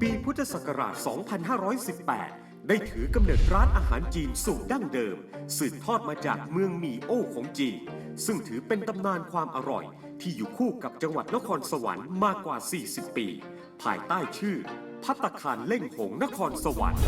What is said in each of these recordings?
ปีพุทธศักราช 2518 ได้ถือกำเนิดร้านอาหารจีนสูตรดั้งเดิม สืบทอดมาจากเมืองหมีโอ้ของจีน ซึ่งถือเป็นตำนานความอร่อย ที่อยู่คู่กับจังหวัดนครสวรรค์มากกว่า 40 ปี ภายใต้ชื่อ พัตตาคารเล่งหงนครสวรรค์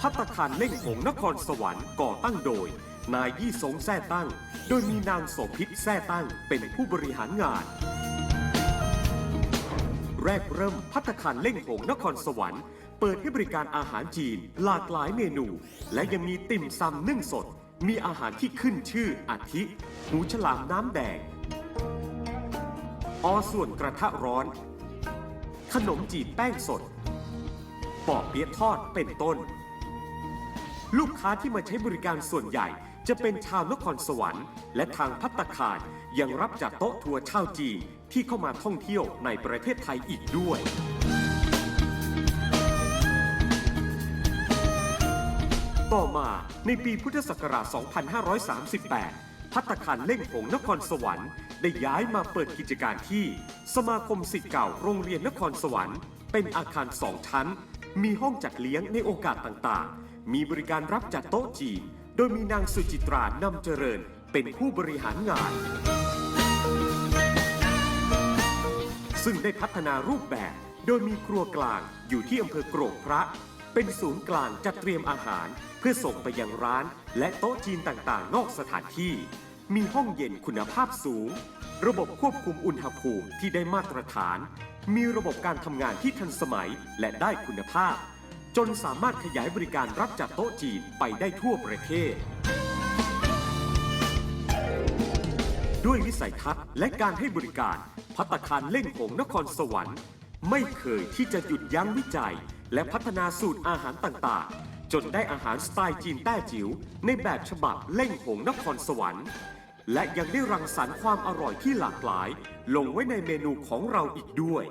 พัตตาคารเล่งหงนครสวรรค์ก่อตั้งโดย นายยี่สงแซ่ตั้ง โดยมีนางโสพิษแซ่ตั้งเป็นผู้บริหารงาน แรกเริ่มพัตตาคารเล่งหงนครสวรรค์ เปิดให้บริการอาหารจีน หลากหลายเมนู และยังมีติ่มซำนึ่งสด มีอาหารที่ขึ้นชื่ออาทิหมูฉลามน้ำแดง อส่วนกระทะร้อน ขนมจีบแป้งสดปอเปี๊ยะทอดเป็นต้น ลูกค้าที่มาใช้บริการส่วนใหญ่ จะเป็นชาวนครสวรรค์ และทางพัตตาคารยังรับจัดโต๊ะทัวร์ชาวจีน ที่เข้ามาท่องเที่ยวในประเทศไทยอีกด้วย ต่อมาในปีพุทธศักราช 2538 พัตตาคารเล่งหงนครสวรรค์ ได้ย้ายมาเปิดกิจการที่ สมาคมสิทธิ์เก่าโรงเรียนนครสวรรค์ เป็นอาคารสองชั้น มีห้องจัดเลี้ยงในโอกาสต่างๆ มีบริการรับจัดโต๊ะจีน โดยมีนางสุจิตรานำเจริญเป็นผู้บริหารงาน ซึ่งได้พัฒนารูปแบบ โดยมีครัวกลางอยู่ที่อำเภอโกรกพระ เป็นศูนย์กลางจัดเตรียมอาหาร เพื่อส่งไปยังร้าน และโต๊ะจีนต่างๆ นอกสถานที่ มีห้องเย็นคุณภาพสูง ระบบควบคุมอุณหภูมิที่ได้มาตรฐาน มีระบบการทำงานที่ทันสมัยและได้คุณภาพ จนสามารถขยายบริการรับจัดโต๊ะจีนไปได้ทั่วประเทศ ด้วยวิสัยทัศน์และการให้บริการพัตตาคารเล่งหงนครสวรรค์ ไม่เคยที่จะหยุดยั้งวิจัย และพัฒนาสูตรอาหารต่างๆ จนได้อาหารสไตล์จีนแต้จิ๋วในแบบฉบับเล่งหงนครสวรรค์ และยังได้รังสรรค์ความอร่อยที่หลากหลาย ลงไว้ในเมนูของเราอีกด้วย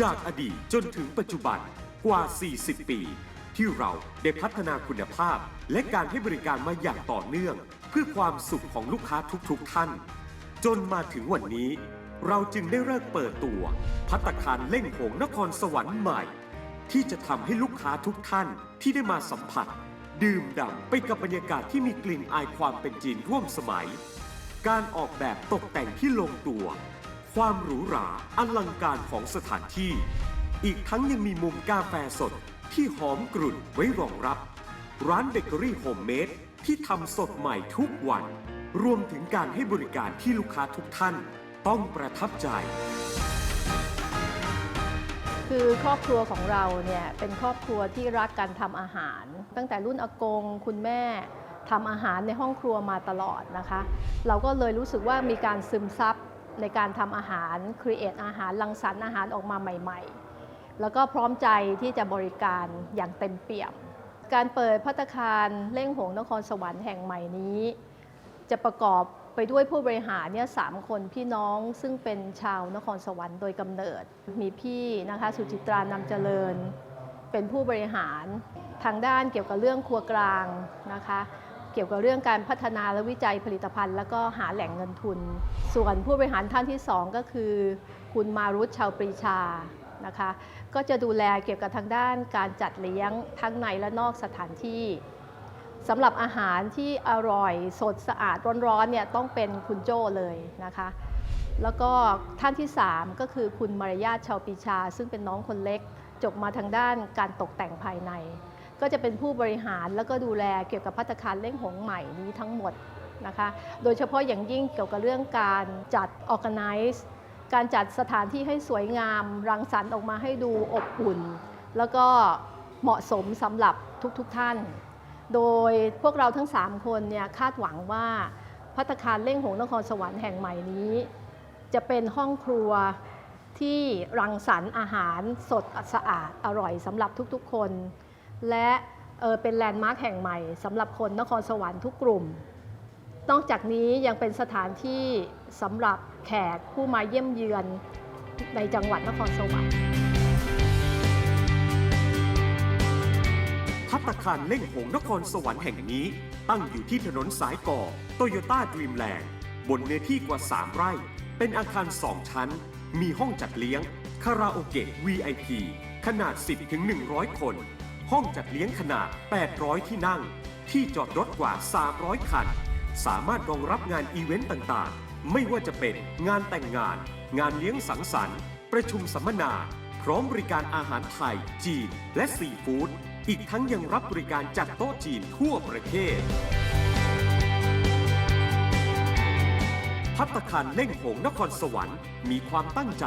จากอดีตจนถึงปัจจุบันกว่า 40 ปี ที่เราได้พัฒนาคุณภาพ และการให้บริการมาอย่างต่อเนื่อง เพื่อความสุขของลูกค้าทุกๆท่าน จนมาถึงวันนี้ เราจึงได้เลิกเปิดตัว พัตตาคารเล่งหงนครสวรรค์ใหม่ ที่จะทำให้ลูกค้าทุกท่านที่ได้มาสัมผัส ดื่มด่ำไปกับบรรยากาศที่มีกลิ่นอายความเป็นจีนร่วมสมัย การออกแบบตกแต่งที่ลงตัว ความหรูหราอลังการของสถานที่ อีกทั้งยังมีมุมกาแฟสด ที่หอมกรุ่นไว้รองรับ ร้านเบเกอรี่โฮมเมดที่ทำสดใหม่ทุกวัน รวมถึงการให้บริการที่ลูกค้าทุกท่าน ต้องประทับใจ คือครอบครัวของเราเนี่ยเป็นครอบครัวที่รักการทำอาหาร ตั้งแต่รุ่นอากงคุณแม่ทำอาหารในห้องครัวมาตลอดนะคะ เราก็เลยรู้สึกว่ามีการซึมซับในการทำอาหารครีเอทอาหารรังสรรค์อาหารออกมาใหม่ ๆ แล้วก็พร้อมใจที่จะบริการอย่างเต็มเปี่ยม การเปิดพัตตาคารเล่งหงนครสวรรค์แห่งใหม่นี้ จะประกอบไปด้วยผู้บริหารเนี่ยสามคนพี่น้องซึ่งเป็นชาวนครสวรรค์โดยกำเนิด มีพี่นะคะสุจิตรานำเจริญ เป็นผู้บริหารทางด้านเกี่ยวกับเรื่องครัวกลางนะคะเกี่ยวกับเรื่องการพัฒนาและวิจัยผลิตภัณฑ์ แล้วก็หาแหล่งเงินทุน ส่วนผู้บริหารท่านที่สองก็คือ คุณมารุตชาวปรีชา นะคะ ก็จะดูแลเกี่ยวกับทางด้านการจัดเลี้ยงทั้งในและนอกสถานที่สำหรับอาหารที่อร่อยสดสะอาดร้อนๆเนี่ยต้องเป็นคุณโจ้เลยนะคะ แล้วก็ท่านที่ 3 ก็คือคุณมารยาทชาวปีชา ซึ่งเป็นน้องคนเล็ก จบมาทางด้านการตกแต่งภายใน ก็จะเป็นผู้บริหารแล้วก็ดูแลเกี่ยวกับพัตตาคารเล่งหงใหม่นี้ทั้งหมดนะคะ โดยเฉพาะอย่างยิ่งเกี่ยวกับเรื่องการจัด organize การจัดสถานที่ให้สวยงาม รังสรรค์ออกมาให้ดูอบอุ่น แล้วก็เหมาะสมสำหรับทุกๆทท่าน โดยพวกเราทั้ง 3 คนเนี่ยคาดหวังว่าพัตตาคารเล่งหงส์นครสวรรค์แห่งใหม่นี้ จะเป็นห้องครัวที่รังสรรค์อาหารสดสะอาดอร่อยสำหรับทุกๆคน และเออเป็นแลนด์มาร์คแห่งใหม่สำหรับคนนครสวรรค์ทุกกลุ่ม นอกจากนี้ยังเป็นสถานที่สำหรับแขกผู้มาเยี่ยมเยือนในจังหวัดนครสวรรค์พัตตาคารเล่งหงนครสวรรค์แห่งนี้ ตั้งอยู่ที่ถนนสายก่อโตโยต้าดรีมแลนด์บนเนื้อที่กว่า 3 ไร่ เป็นอาคาร 2 ชั้น มีห้องจัดเลี้ยง คาราโอเกะ VIP ขนาด 10-100 คน ห้องจัดเลี้ยงขนาด 800 ที่นั่ง ที่จอดรถกว่า 300 คัน สามารถรองรับงานอีเวนต์ต่างๆ ไม่ว่าจะเป็นงานแต่งงาน งานเลี้ยงสังสรรค์ ประชุมสัมมนา พร้อมบริการอาหารไทย จีน และซีฟู้ดอีกทั้งยังรับบริการจัดโต๊ะจีนทั่วประเทศ พัตตาคารเล่งหงนครสวรรค์ มีความตั้งใจ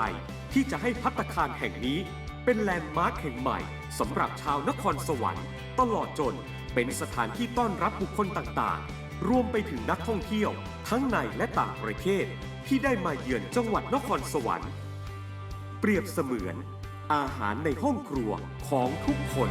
ที่จะให้พัตตาคารแห่งนี้ เป็นแลนด์มาร์คแห่งใหม่สำหรับชาวนครสวรรค์ ตลอดจนเป็นสถานที่ต้อนรับบุคคลต่างๆ รวมไปถึงนักท่องเที่ยว ทั้งในและต่างประเทศที่ได้มาเยือนจังหวัดนครสวรรค์ เปรียบเสมือนอาหารในห้องครัวของทุกคน